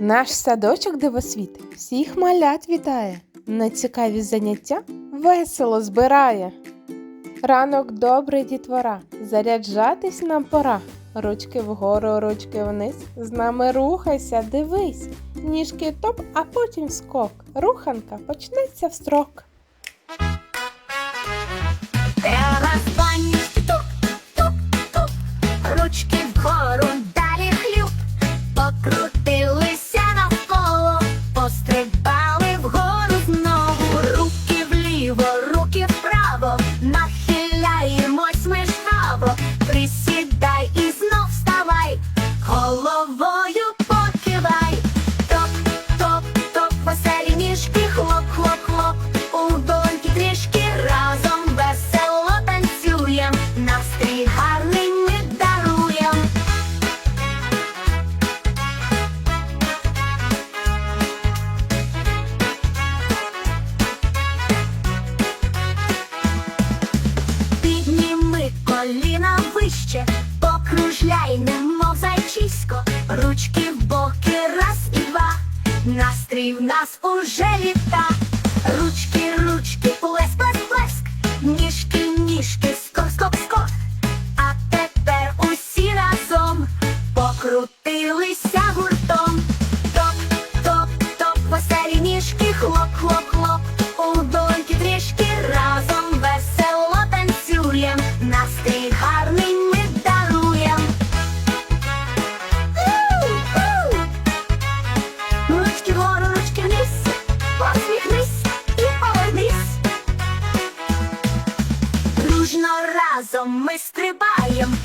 Наш садочок дивосвіт всіх малят вітає. На цікаві заняття весело збирає. Ранок добрий дітвора, заряджатись нам пора. Ручки вгору, ручки вниз. З нами рухайся, дивись. Ніжки топ, а потім скок. Руханка почнеться в строк. Головою покивай, топ, топ, топ, веселі ніжки, хлоп, хлоп, хлоп, у долоньки трішки разом весело танцюєм, настрій гарний ми даруєм. Підніми коліна вище, покружляй, зайчисько, ручки в боки, раз і два. Настрій в нас уже літа. Ручки, ручки, плеск, плеск, плеск, ніжки, ніжки, скок, скок, скок. А тепер усі разом покрутилися гуртом. Топ, топ, топ, веселі ніжки, хлоп, хлоп, Ручки вгору, ручки вниз, посміхнись і повернись. Дружно разом ми стрибаєм,